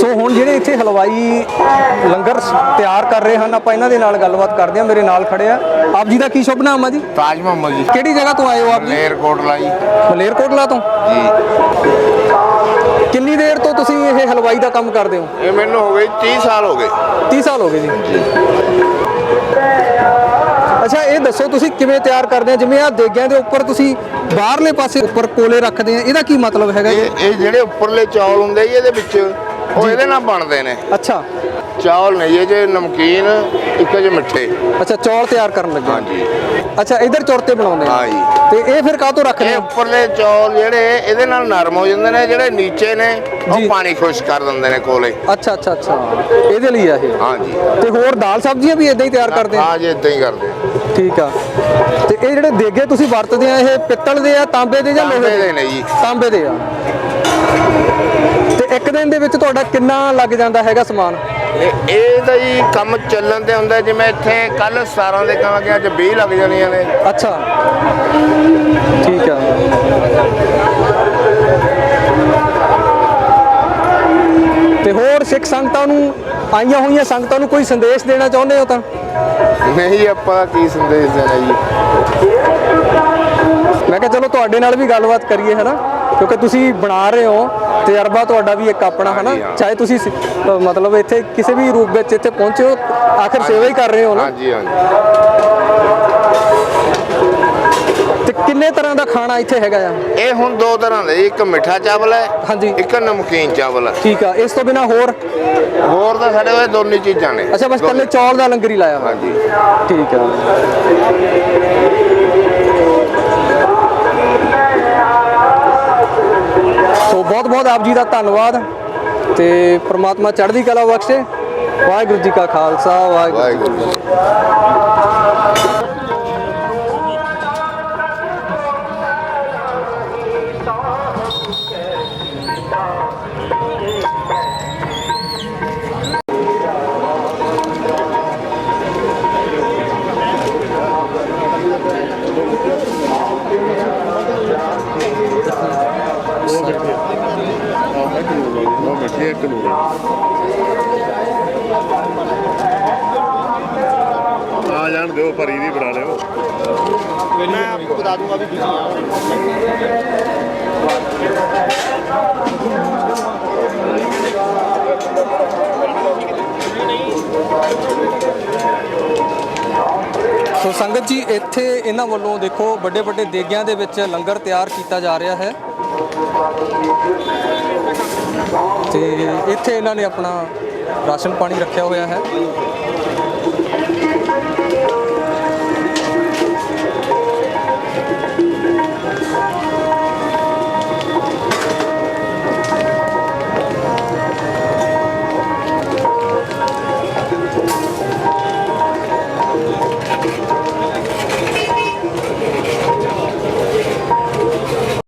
ਸੋ ਹੁਣ ਜਿਹੜੇ ਇੱਥੇ ਹਲਵਾਈ ਲੰਗਰ ਤਿਆਰ ਕਰ ਰਹੇ ਹਨ ਆਪਾਂ ਇਹਨਾਂ ਦੇ ਨਾਲ ਗੱਲਬਾਤ ਕਰਦੇ ਹਾਂ ਮੇਰੇ ਨਾਲ ਖੜੇ ਆ। ਆਪ ਜੀ ਦਾ ਕੀ ਸ਼ੁਭ ਨਾਮ ਆ ਜੀ? ਤਾਜ ਮੁਹੰਮਦ ਜੀ। ਕਿਹੜੀ ਜਗ੍ਹਾ ਤੋਂ ਆਏ ਹੋ ਆਪ ਜੀ? ਮਲੇਰਕੋਟਲਾ ਜੀ। ਮਲੇਰਕੋਟਲਾ ਤੋਂ? ਜੀ। ਕਿੰਨੀ ਦੇਰ ਤੋਂ ਤੁਸੀਂ ਇਹ ਹਲਵਾਈ ਦਾ ਕੰਮ ਕਰਦੇ ਹੋ? ਇਹ ਮੈਨੂੰ ਹੋ ਗਈ 30 ਸਾਲ ਹੋ ਗਏ। 30 ਸਾਲ ਹੋ ਗਏ ਜੀ। ਅੱਛਾ ਇਹ ਦੱਸੋ ਤੁਸੀਂ ਕਿਵੇਂ ਤਿਆਰ ਕਰਦੇ ਆ ਜਿਵੇਂ ਆ ਦੇਗਿਆਂ ਦੇ ਉੱਪਰ ਤੁਸੀਂ ਬਾਹਰਲੇ ਪਾਸੇ ਉੱਪਰ ਕੋਲੇ ਰੱਖਦੇ ਆ ਇਹਦਾ ਕੀ ਮਤਲਬ ਹੈਗਾ ਇਹ ਇਹ ਜਿਹੜੇ ਉੱਪਰਲੇ ਚੌਲ ਹੁੰਦੇ ਇਹਦੇ ਵਿੱਚ ਉਹ ਇਹਦੇ ਨਾਲ ਬਣਦੇ ਨੇ। ਅੱਛਾ। ਚੌਲ ਨਹੀਂ ਇਹ ਜੇ ਨਮਕੀਨ ਇੱਕ ਜੇ ਮਿੱਠੇ। ਅੱਛਾ ਚੌਲ ਤਿਆਰ ਕਰਨ ਲੱਗੇ। ਹਾਂਜੀ। ਅੱਛਾ ਇਧਰ ਚੌਰਤੇ ਬਣਾਉਂਦੇ ਹਾਂ ਜੀ। ਤੇ ਇਹ ਫਿਰ ਕਾਹਤੋਂ ਰੱਖਦੇ ਇਹ ਆ ਉੱਪਰਲੇ ਚੌਲ ਜਿਹੜੇ ਇਹਦੇ ਨਾਲ ਨਰਮ ਹੋ ਜਾਂਦੇ ਨੇ ਜਿਹੜੇ ਨੀਚੇ ਨੇ ਜੀ। ਉਹ ਪਾਣੀ ਖੁਸ਼ ਕਰ ਦਿੰਦੇ ਨੇ ਕੋਲੇ। ਅੱਛਾ ਅੱਛਾ ਅੱਛਾ। ਇਹਦੇ ਲਈ ਆ ਇਹ। ਹਾਂਜੀ ਤੇ ਹੋਰ ਦਾਲ ਸਬਜ਼ੀਆਂ ਵੀ ਇਦਾਂ ਹੀ ਤਿਆਰ ਕਰਦੇ ਆ? ਹਾਂ ਜੀ ਇਦਾਂ ਹੀ ਕਰਦੇ। ਠੀਕ ਆ। ਤੇ ਇਹ ਜਿਹੜੇ ਦੇਗੇ ਤੁਸੀਂ ਵਰਤਦੇ ਆ ਇਹ ਪਿੱਤਲ ਦੇ ਆ ਤਾਂਬੇ ਦੇ ਜਾਂ ਲੋਹੇ ਤਾਂਬੇ ਦੇ ਨੇ ਜੀ। ਤਾਂਬੇ ਦੇ ਆ। ਤੇ ਇੱਕ ਦਿਨ ਦੇ ਵਿੱਚ ਤੁਹਾਡਾ ਕਿੰਨਾ ਲੱਗ ਜਾਂਦਾ ਹੈਗਾ ਸਮਾਨ? ਇਹ ਇਹ ਤਾਂ ਜੀ ਕੰਮ ਚੱਲਣ ਤੇ ਹੁੰਦਾ ਜਿਵੇਂ ਇੱਥੇ ਕੱਲ 17 ਦੇ ਕਹਾਂਗੇ ਅੱਜ 20 ਲੱਗ ਜਾਣੀਆਂ ਨੇ। ਅੱਛਾ। ਠੀਕ ਆ। ਤੇ ਹੋਰ ਸਿੱਖ ਸੰਗਤਾਂ ਨੂੰ ਆਈਆਂ ਹੋਈਆਂ ਸੰਗਤਾਂ ਨੂੰ ਕੋਈ ਸੰਦੇਸ਼ ਦੇਣਾ ਚਾਹੁੰਦੇ ਹੋ ਤਾਂ? ਨਹੀਂ ਆਪਾਂ ਕੀ ਸੰਦੇਸ਼ ਦੇਣਾ ਜੀ? ਮੈਂ ਕਿਹਾ ਚਲੋ ਤੁਹਾਡੇ ਨਾਲ ਵੀ ਗੱਲਬਾਤ ਕਰੀਏ ਹਨਾ? ਕਿਉਂਕਿ ਤੁਸੀਂ ਬਣਾ ਰਹੇ ਹੋ ਤਜਰਬਾ ਤੁਹਾਡਾ ਵੀ ਇੱਕ ਆਪਣਾ ਹਾਂ। ਚਾਹੇ ਤੁਸੀਂ ਸ- ਅ, ਮਤਲਬ ਇੱਥੇ ਕਿਸੇ ਵੀ ਰੂਪ ਵਿੱਚ ਇੱਥੇ ਪਹੁੰਚੇ ਹੋ ਆਖਰ ਸੇਵਾ ਹੀ ਕਰ ਰਹੇ ਹੋ ਨਾ? ਹਾਂਜੀ ਹਾਂਜੀ। ਤੇ ਕਿੰਨੇ ਤਰ੍ਹਾਂ ਦਾ ਖਾਣਾ ਇੱਥੇ ਹੈਗਾ ਆ? ਇਹ ਹੁਣ ਦੋ ਤਰ੍ਹਾਂ ਦੇ ਇੱਕ ਮਿੱਠਾ ਚਾਵਲ ਹੈ ਹਾਂਜੀ। ਇੱਕ ਨਮਕੀਨ ਚਾਵਲ ਹੈ। ਠੀਕ ਆ ਇਸ ਤੋਂ ਬਿਨਾ ਹੋਰ? ਹੋਰ ਤਾਂ ਸਾਡੇ ਕੋਲ ਦੋਨੇ ਚੀਜ਼ਾਂ ਨੇ। ਅੱਛਾ ਬਸ ਕੱਲੇ ਚੌਲ ਦਾ ਲੰਗਰ ਹੀ ਲਾਇਆ ਹੋਇਆ। ਹਾਂਜੀ। ਠੀਕ ਆ। ਸੋ ਆਪ ਜੀ ਦਾ ਧੰਨਵਾਦ ਤੇ ਪ੍ਰਮਾਤਮਾ ਚੜ੍ਹਦੀ ਕਲਾ ਬਖਸ਼ੇ। ਵਾਹਿਗੁਰੂ ਜੀ ਕਾ ਖਾਲਸਾ, ਵਾਹਿਗੁਰੂ ਜੀ ਵਾਹਿਗੁਰੂ ਜੀ ਆ ਜਾਣ ਦਿਓ ਭਰੀ ਦੀ ਬਣਾ ਲਿਓ। ਸੋ ਸੰਗਤ ਜੀ ਇੱਥੇ ਇਹਨਾਂ ਵੱਲੋਂ ਦੇਖੋ ਵੱਡੇ ਵੱਡੇ ਦੇਗਿਆਂ ਦੇ ਵਿੱਚ ਲੰਗਰ ਤਿਆਰ ਕੀਤਾ ਜਾ ਰਿਹਾ ਹੈ। ਤੇ ਇੱਥੇ ਇਹਨਾਂ ਨੇ ਆਪਣਾ ਰਾਸ਼ਨ ਪਾਣੀ ਰੱਖਿਆ ਹੋਇਆ ਹੈ।